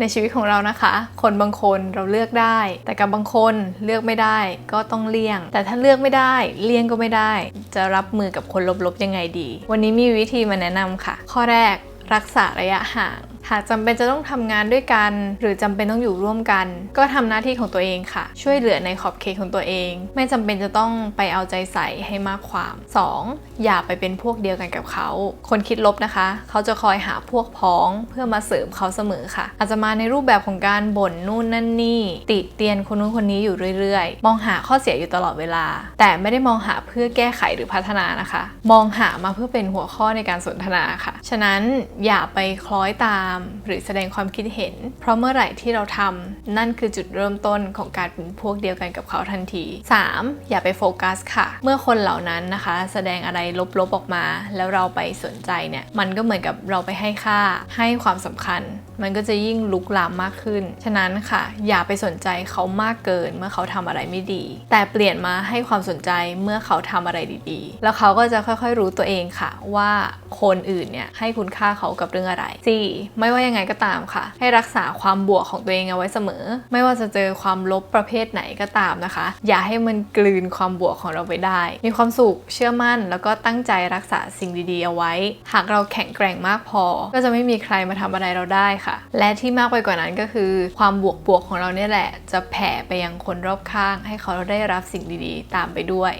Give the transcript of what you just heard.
ในชีวิตของเรานะคะ คนบางคนเราเลือกได้ แต่กับบางคนเลือกไม่ได้ก็ต้องเลี่ยง แต่ถ้าเลือกไม่ได้เลี่ยงก็ไม่ได้ จะรับมือกับคนลบๆยังไงดี วันนี้มีวิธีมาแนะนำค่ะ ข้อแรกรักษาระยะห่าง หากจำเป็นจะต้องทำงานด้วยกัน หรือจำเป็นต้องอยู่ร่วมกัน ก็ทำหน้าที่ของตัวเองค่ะ ช่วยเหลือในขอบเขตของตัวเอง ไม่จำเป็นจะต้องไปเอาใจใส่ให้มากความ 2. อย่าไปเป็นพวกเดียวกันกับเขา คนคิดลบนะคะ เขาจะคอยหาพวกพ้องเพื่อมาเสริมเขาเสมอค่ะ อาจจะมาในรูปแบบของการบ่นนู่นนั่นนี่ ติเตียนคนนู้นคนนี้อยู่เรื่อยๆ มองหาข้อเสียอยู่ตลอดเวลา แต่ไม่ได้มองหาเพื่อแก้ไขหรือพัฒนานะคะ มองหามาเพื่อเป็นหัวข้อในการสนทนาค่ะ ฉะนั้นอย่าไปคล้อยตามหรือแสดงความคิดเห็น เพราะเมื่อไหร่ที่เราทำนั่นคือจุดเริ่มต้นของการเป็นพวกเดียวกันกับเขาทันที 3. อย่าไปโฟกัสค่ะ เมื่อคนเหล่านั้นนะคะ แสดงอะไรลบๆออกมา แล้วเราไปสนใจเนี่ยมันก็เหมือนกับเราไปให้ค่าให้ความสำคัญ มันก็จะยิ่งลุกลามมากขึ้น ฉะนั้นค่ะ อย่าไปสนใจเขามากเกินเมื่อเขาทำอะไรไม่ดี แต่เปลี่ยนมาให้ความสนใจเมื่อเขาทำอะไรดีๆ แล้วเขาก็จะค่อยๆรู้ตัวเองค่ะ ว่าคนอื่นเนี่ยให้คุณค่าเขากับเรื่องอะไร 4. ไม่ไม่ว่ายังไงก็ตามค่ะ ให้รักษาความบวกของตัวเองเอาไว้เสมอ ไม่ว่าจะเจอความลบประเภทไหนก็ตามนะคะ อย่าให้มันกลืนความบวกของเราไปได้ มีความสุขเชื่อมั่น แล้วก็ตั้งใจรักษาสิ่งดีๆเอาไว้ หากเราแข็งแกร่งมากพอ ก็จะไม่มีใครมาทำอะไรเราได้ค่ะ และที่มากไปกว่านั้นก็คือ ความบวกบวกๆของเราเนี่ยแหละ จะแผ่ไปยังคนรอบข้าง ให้เขาได้รับสิ่งดีๆ ตามไปด้วย